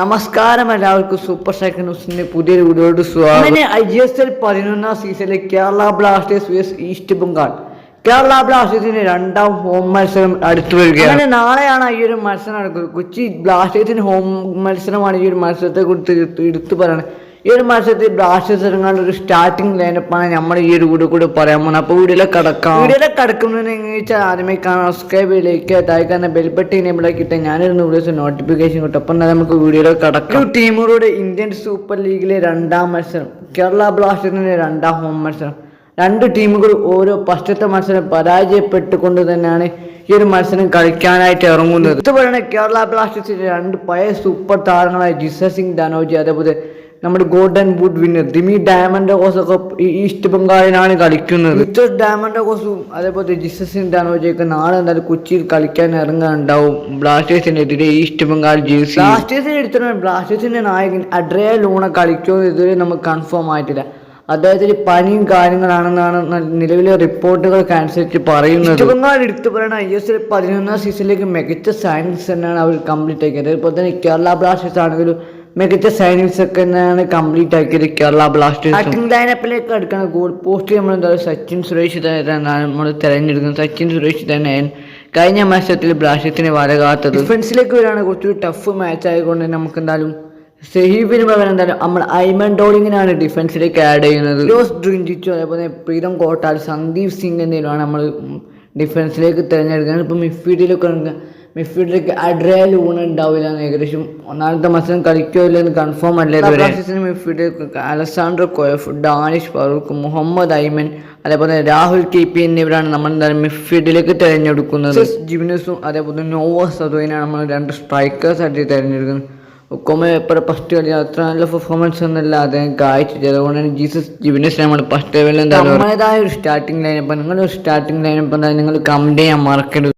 നമസ്കാരം എല്ലാവർക്കും super second ന്യൂസിന്റെ പുതിയൊരു വീഡിയോയോട് സ്വാഗതം. അങ്ങനെ ഐ ജി എസ് എൽ പതിനൊന്നാം സീസണിലെ Kerala Blasters vs East Bengal. Kerala ബ്ലാസ്റ്റേഴ്സിന്റെ രണ്ടാം ഹോം മത്സരം അടുത്തു വരികയാണ്. അങ്ങനെ നാളെയാണ് ഈ ഒരു മത്സരം നടക്കുന്നത്. കൊച്ചി ബ്ലാസ്റ്റേഴ്സിന്റെ ഹോം മത്സരമാണ് ഈ ഒരു മത്സരത്തെ കുറിച്ച് എടുത്തു പറയുന്നത് ഈ ഒരു മത്സരത്തിൽ ബ്ലാസ്റ്റേഴ്സ് ഇറങ്ങാനുള്ള ഒരു സ്റ്റാർട്ടിംഗ് ലൈനപ്പാണ് നമ്മൾ ഈ ഒരു വീഡിയോ കൂടെ പറയാൻ പോകുന്നത്. അപ്പോൾ വീഡിയോയിലേക്ക് കടക്കാം. വീഡിയോയിലേക്ക് കടക്കുന്നതിന് വെച്ചാൽ ആദ്യമേ കാണാൻ സബ്സ്ക്രൈബ് ചെയ്യിലേക്ക് താഴ്ക്കാൻ ബെൽബട്ട് കിട്ടാൻ ഞാനൊരു നൂറ് വീഡിയോസ് നോട്ടിഫിക്കേഷൻ കിട്ടും അപ്പം നമുക്ക് വീഡിയോയിലേക്ക് കടക്കാം. ടീമുകളുടെ ഇന്ത്യൻ സൂപ്പർ ലീഗിലെ രണ്ടാം മത്സരം കേരള ബ്ലാസ്റ്റേഴ്സിന്റെ രണ്ടാം ഹോം മത്സരം. രണ്ട് ടീമുകളും ഓരോ ഫസ്റ്റത്തെ മത്സരം പരാജയപ്പെട്ടുകൊണ്ട് തന്നെയാണ് ഈ ഒരു മത്സരം കളിക്കാനായിട്ട് ഇറങ്ങുന്നത്. ഇത് പറയുന്നത് കേരള ബ്ലാസ്റ്റേഴ്സിന്റെ രണ്ട് പഴയ സൂപ്പർ താരങ്ങളായ ജിസ സിംഗ് ധനോജി അതേപോലെ നമ്മുടെ golden boot winner Dimi Diamond ഒക്കെ ഈസ്റ്റ് ബംഗാളിനാണ് കളിക്കുന്നത്. ഇത്ര ഡയമണ്ട് കോസും അതേപോലെ ജിസ ഡാനോജയൊക്കെ നാളെ എന്തായാലും കൊച്ചിയിൽ കളിക്കാൻ ഇറങ്ങാനുണ്ടാവും. ബ്ലാസ്റ്റേഴ്സിനെതിരെ ഈസ്റ്റ് ബംഗാൾ ജേഴ്സി. ബ്ലാസ്റ്റേഴ്സിനെ എടുത്തിട്ട് ബ്ലാസ്റ്റേഴ്സിന്റെ നായകൻ അഡ്രയ ലൂണ കളിക്കുമോ എന്ന് ഇതുവരെ നമുക്ക് കൺഫേം ആയിട്ടില്ല. അദ്ദേഹത്തിന് പനിയും കാര്യങ്ങളാണെന്നാണ് നിലവിലെ റിപ്പോർട്ടുകൾക്ക് അനുസരിച്ച് പറയുന്നത്. ഈസ്റ്റ് ബംഗാൾ എടുത്തു പറയുന്ന ഐ എസ് എൽ പതിനൊന്നാം സീസണിലേക്ക് മികച്ച സയൻസ് തന്നെയാണ് അവർ കംപ്ലീറ്റ് ആക്കിയത്. അതുപോലെ തന്നെ കേരള ബ്ലാസ്റ്റേഴ്സ് ആണെങ്കിലും മികച്ച സൈനിങ്സ് ഒക്കെ തന്നെയാണ് കംപ്ലീറ്റ് ആക്കിയത് കേരള ബ്ലാസ്റ്റേഴ്സ് ബാറ്റിംഗ് ലൈനപ്പിലേക്ക് എടുക്കുന്ന ഗോൾ പോസ്റ്റ് നമ്മൾ എന്താ സച്ചിൻ സുരേഷ് തന്നെയാണ് നമ്മൾ തിരഞ്ഞെടുക്കുന്നത്. സച്ചിൻ സുരേഷ് തന്നെ കഴിഞ്ഞ മത്സരത്തിൽ ബ്ലാസ്റ്റേഴ്സിനെ വരകാത്തത് ഡിഫൻസിലേക്ക് വരികയാണ് കുറച്ചൊരു ടഫ് മാച്ച് ആയതുകൊണ്ട് നമുക്ക് എന്തായാലും സെഹീബിന് പകരം എന്തായാലും നമ്മൾ ഐമൻ ഡോളിങ്ങിനാണ് ഡിഫൻസിലേക്ക് ആഡ് ചെയ്യുന്നത്. ജോസ് ഡ്രിഞ്ചിച്ചോ അതേപോലെ പ്രീതം കോട്ടാൽ സന്ദീപ് സിംഗ് എന്നിവരാണ് നമ്മൾ ഡിഫൻസിലേക്ക് തിരഞ്ഞെടുക്കുന്നത്. ഇപ്പം മിഡ്ഫീൽഡിലൊക്കെ മിഡ്ഫീൽഡിലേക്ക് അഡ്രയ ലൂൺ ഉണ്ടാവില്ല എന്ന് ഏകദേശം ഒന്നാമത്തെ മത്സരം കളിക്കോ ഇല്ലെന്ന് കൺഫേം അല്ല മിഡ്ഫീൽഡിൽ അലസാണ്ടർ കോയഫ് ഡാനിഷ് ഫറൂഖ് മുഹമ്മദ് ഐമൻ അതേപോലെ രാഹുൽ കെ പി എന്നിവരാണ് നമ്മൾ എന്തായാലും മിഡ്ഫീൽഡിലേക്ക് തിരഞ്ഞെടുക്കുന്നത്. ജിമിനസും അതേപോലെ നോവ സദോയിനാണ് നമ്മൾ രണ്ട് സ്ട്രൈക്കേഴ്സ് ആയിട്ട് തിരഞ്ഞെടുക്കുന്നത്. ഒക്കോമ എപ്പോഴും ഫസ്റ്റ് കളി അത്ര നല്ല പെർഫോമൻസ് ഒന്നുമില്ല അദ്ദേഹം കാഴ്ച അതുകൊണ്ടാണ് ജീസസ് ജിബിനസ് നമ്മൾ ഫസ്റ്റ് ലെവലിൽ എന്തായാലും നമ്മുടേതായ ഒരു സ്റ്റാർട്ടിംഗ് ലൈനപ്പ് നിങ്ങളൊരു സ്റ്റാർട്ടിംഗ് ലൈനപ്പ് എന്തായാലും നിങ്ങൾ കമന്റ് ചെയ്യാൻ മറക്കരുത്.